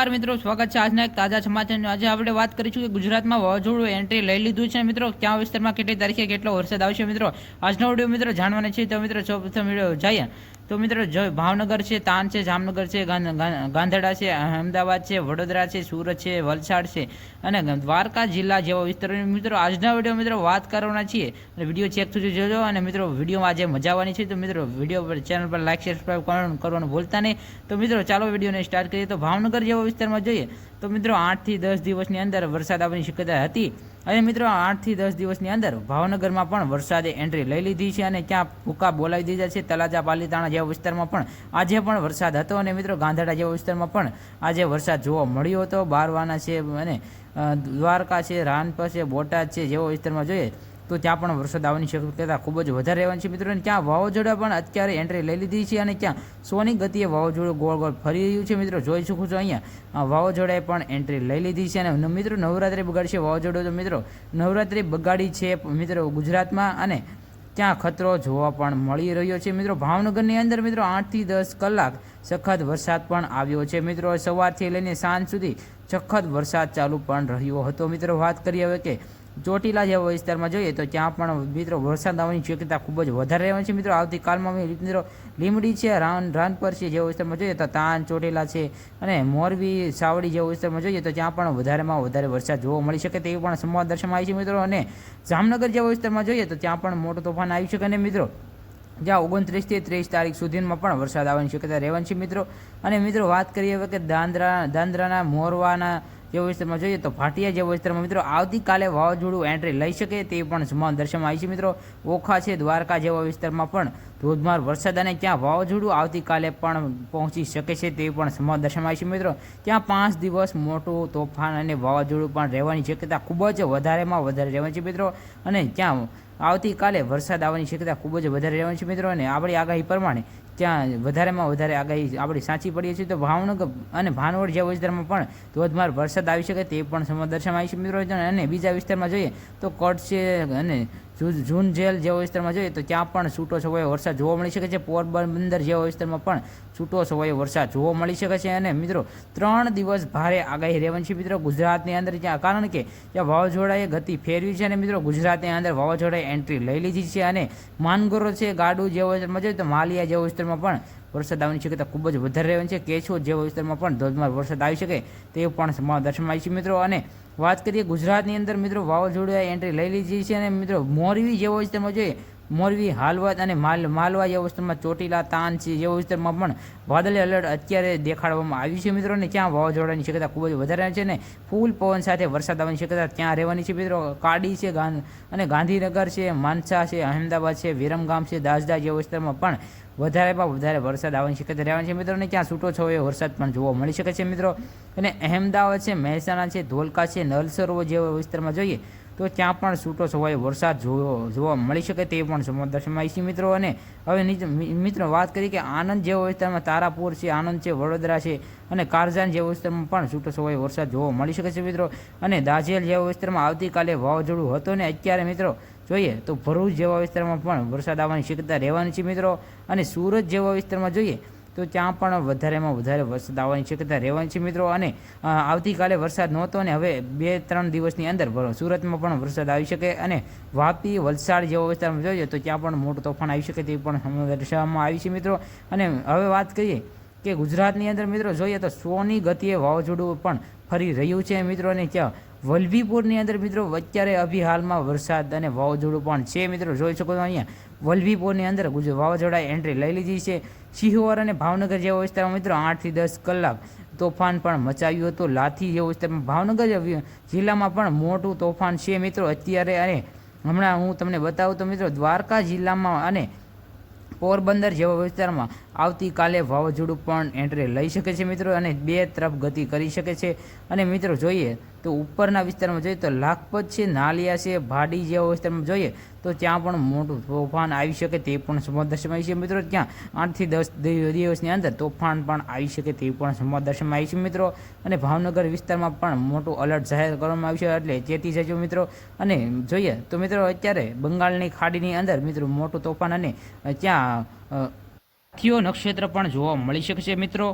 નમસ્કાર મિત્રો, સ્વાગત છે આજના એક તાજા સમાચારની. આજે આપણે વાત કરીશું કે ગુજરાતમાં વાવાઝોડું એન્ટ્રી લઈ લીધું છે. મિત્રો, ક્યાં વિસ્તારમાં કેટલી તારીખે કેટલો વરસાદ આવશે? મિત્રો, આજનો વીડિયો મિત્રો જાણવાના છે. તો મિત્રો, સૌપ્રથમ વીડિયો જઈએ. તો મિત્રો ભાવનગર છે, તાન છે, જામનગર છે ગાં- ગાં- છે અમદાવાદ છે, વડોદરા છે, સુરત છે, વલસાડ છે અને દ્વારકા જિલ્લા જેવા વિસ્તારોની મિત્રો, આજના વીડિયો મિત્રો વાત કરવાના છીએ. અને વીડિયો ચેક સુધી જોજો. અને મિત્રો, વિડીયોમાં આજે મજા આવવાની છે. તો મિત્રો, વીડિયો પર, ચેનલ પર લાઇક સબસ્ક્રાઈબ કરવાનું ભૂલતા નહીં. તો મિત્રો, ચાલો વિડીયોને સ્ટાર્ટ કરીએ. તો ભાવનગર જેવા વિસ્તારમાં જોઈએ. તો મિત્રો આઠથી દસ દિવસની અંદર વરસાદ આવવાની શક્યતા હતી. અને મિત્રો આઠથી દસ દિવસની અંદર ભાવનગરમાં પણ વરસાદે એન્ટ્રી લઈ લીધી છે અને ક્યાં ભૂકા બોલાવી દીધા છે. તલાજા, પાલીતાણા જેવા વિસ્તારમાં પણ આજે પણ વરસાદ હતો અને મિત્રો ગાંધાડા જેવા વિસ્તારમાં પણ આજે વરસાદ જોવા મળ્યો હતો. બારવાના છે અને દ્વારકા છે, રાનપર છે, બોટાદ છે જેવા વિસ્તારમાં જોઈએ તો ત્યાં પણ વરસાદ આવવાની શક્યતા ખૂબ જ વધારે રહેવાની છે મિત્રો. અને ત્યાં વાવાઝોડા પણ અત્યારે એન્ટ્રી લઈ લીધી છે અને ત્યાં સોની ગતિએ વાવાઝોડું ગોળ ગોળ ફરી રહ્યું છે મિત્રો. જોઈ શકો છો અહીંયા વાવાઝોડાએ પણ એન્ટ્રી લઈ લીધી છે અને મિત્રો, નવરાત્રિ બગાડશે વાવાઝોડું તો મિત્રો. નવરાત્રિ બગાડી છે મિત્રો ગુજરાતમાં અને ત્યાં ખતરો જોવા પણ મળી રહ્યો છે મિત્રો. ભાવનગરની અંદર મિત્રો આઠથી દસ કલાક સખત વરસાદ પણ આવ્યો છે મિત્રો. સવારથી લઈને સાંજ સુધી સખત વરસાદ ચાલુ પણ રહ્યો હતો. મિત્રો વાત કરીએ હવે કે ચોટીલા જેવા વિસ્તારમાં જોઈએ તો ત્યાં પણ મિત્રો વરસાદ આવવાની શક્યતા ખૂબ જ વધારે રહેવાની છે. મિત્રો, આવતીકાલમાં મિત્રો લીમડી છે, રાન, રાનપર છે જેવા વિસ્તારમાં જોઈએ તો તાન, ચોટીલા છે અને મોરબી, સાવડી જેવા વિસ્તારમાં જોઈએ તો ત્યાં પણ વધારેમાં વધારે વરસાદ જોવા મળી શકે તેવી પણ સંવાદ દર્શનમાં આવી છે મિત્રો. અને જામનગર જેવા વિસ્તારમાં જોઈએ તો ત્યાં પણ મોટો તોફાન આવી શકે અને મિત્રો? જ્યાં ઓગણત્રીસથી ત્રીસ તારીખ સુધીમાં પણ વરસાદ આવવાની શક્યતા રહેવાની છે મિત્રો. અને મિત્રો, વાત કરીએ હવે કે દાંદ્રા, દાંદ્રાના મોરવાના જેવા વિસ્તારમાં જોઈએ તો ભાટિયા જેવા વિસ્તારમાં મિત્રો આવતીકાલે વાવાઝોડું એન્ટ્રી લઈ શકે તે પણ સમાન દર્શનમાં આવી છે મિત્રો. ઓખા છે, દ્વારકા જેવા વિસ્તારમાં પણ ધોધમાર વરસાદ અને ત્યાં વાવાઝોડું આવતીકાલે પણ પહોંચી શકે છે તે પણ સમાન દર્શનમાં આવી છે મિત્રો. ત્યાં પાંચ દિવસ મોટું તોફાન અને વાવાઝોડું પણ રહેવાની શક્યતા ખૂબ જ વધારેમાં વધારે રહેવાની છે મિત્રો. અને ત્યાં આવતીકાલે વરસાદ આવવાની શક્યતા ખૂબ જ વધારે રહેવાની છે મિત્રો અને આપણી આગાહી પ્રમાણે ત્યાં વધારેમાં વધારે આગાહી આપણી સાચી પડીએ છીએ તો ભાવનગર અને ભાનવડ જેવા વિસ્તારમાં પણ ધોધમાર વરસાદ આવી શકે તે પણ દર્શાવવામાં આવી છે મિત્રો અને બીજા વિસ્તારમાં જોઈએ તો કચ્છ છે અને જૂન જેલ જેવા વિસ્તારમાં જોઈએ તો ત્યાં પણ છૂટો છવાયો વરસાદ જોવા મળી શકે છે. પોરબંદર જેવા વિસ્તારમાં પણ છૂટો છવાયો વરસાદ જોવા મળી શકે છે. અને મિત્રો, ત્રણ દિવસ ભારે આગાહી રહેવાની છે મિત્રો ગુજરાતની અંદર જ્યાં, કારણ કે જ્યાં વાવાઝોડાએ ગતિ ફેરવી છે અને મિત્રો ગુજરાતની અંદર વાવાઝોડાએ એન્ટ્રી લઈ લીધી છે. અને માનગોરો છે ગાડુ જેવા વિસ્તારમાં જોઈએ તો માલિયા જેવા વિસ્તારમાં પણ વરસાદ આવવાની શક્યતા ખૂબ જ વધારે રહેવાની છે. કેશો જેવા વિસ્તારમાં પણ ધોધમાર વરસાદ આવી શકે તે પણ સમાવ દર્શનમાં આવી છે મિત્રો. અને વાત કરીએ ગુજરાતની અંદર મિત્રો વાવાઝોડા એન્ટ્રી લઈ લીધી છે અને મિત્રો મોરવી જેવો વિસ્તારમાં જોઈએ મોરવી હાલવાદ અને માલ, માલવા જેવા વિસ્તારમાં ચોટીલા તાન છે જેવા વિસ્તારમાં પણ વાદળી એલર્ટ અત્યારે દેખાડવામાં આવ્યું છે મિત્રો. અને ત્યાં વાવાઝોડાની શક્યતા ખૂબ જ વધારે છે અને ફૂલ પવન સાથે વરસાદ આવવાની શક્યતા ત્યાં રહેવાની છે મિત્રો. કાડી છે અને ગાંધીનગર છે, માનસા છે, અહેમદાબાદ છે, વિરમગામ છે દાસદા જેવા વિસ્તારમાં પણ વધારેમાં વધારે વરસાદ આવવાની શક્યતા રહેવાની છે. મિત્રો, અને ક્યાં છૂટો છવાયો વરસાદ પણ જોવા મળી શકે છે, મિત્રો. અને અહેમદાબાદ છે, મહેસાણા છે, ધોલકા છે, નલસરોવર જેવા વિસ્તારમાં જોઈએ તો ત્યાં પણ છૂટો છવાયો, વરસાદ જોવો મળી શકે તે પણ સમદર્શનમાં છે. મિત્રો અને હવે મિત્રો વાત કરીએ કે આનંદ જેવા વિસ્તારમાં તારાપુર છે, આનંદ છે, વડોદરા છે અને કારજાન જેવા વિસ્તારમાં પણ છૂટો છવાયો, વરસાદ જોવા મળી શકે છે મિત્રો. અને દાજેલ જેવા વિસ્તારમાં આવતીકાલે વાવાઝોડું હતો ને અત્યારે મિત્રો, જોઈએ તો ભરૂચ જેવા વિસ્તારમાં પણ વરસાદ આવવાની શક્યતા રહેવાની છે મિત્રો. અને સુરત જેવા વિસ્તારમાં જોઈએ તો ત્યાં પણ વધારેમાં વધારે વરસાદ આવવાની શક્યતા રહેવાની છે મિત્રો. અને આવતીકાલે વરસાદ નહોતો અને હવે બે ત્રણ દિવસની અંદર સુરતમાં પણ વરસાદ આવી શકે અને વાપી, વલસાડ જેવા વિસ્તારમાં જોઈએ તો ત્યાં પણ મોટું તોફાન આવી શકે તે પણ દર્શાવવામાં આવી છે મિત્રો. અને હવે વાત કરીએ કે ગુજરાતની અંદર મિત્રો જોઈએ તો સોની ગતિએ વાવાઝોડું પણ ફરી રહ્યું છે મિત્રો. અને ત્યાં વલભીપુરની અંદર મિત્રો અત્યારે અભી હાલમાં વરસાદ અને વાવાઝોડું પણ છે મિત્રો, જોઈ શકો છો અહીંયા. વલભીપુરની અંદર ગુજરાત વાવાઝોડાએ એન્ટ્રી લઈ લીધી છે. સિહોર અને ભાવનગર જેવા વિસ્તારમાં મિત્રો આઠથી દસ કલાક તોફાન પણ મચાવ્યું હતું. લાથી જેવો વિસ્તારમાં ભાવનગર જિલ્લામાં પણ મોટું તોફાન છે મિત્રો અત્યારે. અને હમણાં હું તમને બતાવું તો મિત્રો દ્વારકા જિલ્લામાં અને પોરબંદર જેવા વિસ્તારમાં આવતીકાલે વાવાઝોડું પણ એન્ટ્રી લઈ શકે છે મિત્રો અને બે તરફ ગતિ કરી શકે છે. અને મિત્રો જોઈએ તો ઉપરના વિસ્તારમાં જોઈએ તો લાખપત છે, નાલિયા છે, ભાડી જેવા વિસ્તારમાં જોઈએ તો ત્યાં પણ મોટું તોફાન આવી શકે તે પણ સમાદર્શમાં આવી છે મિત્રો. ત્યાં આઠથી દસ દિવસની અંદર તોફાન પણ આવી શકે તે પણ સમાદર્શમાં આવી છે મિત્રો. અને ભાવનગર વિસ્તારમાં પણ મોટું અલર્ટ જાહેર કરવામાં આવ્યું છે એટલે ચેતી જજો મિત્રો. અને જોઈએ તો મિત્રો અત્યારે બંગાળની ખાડીની અંદર મિત્રો મોટું તોફાન અને ત્યાં થિયો નક્ષત્ર પણ જોવા મળી શકશે મિત્રો.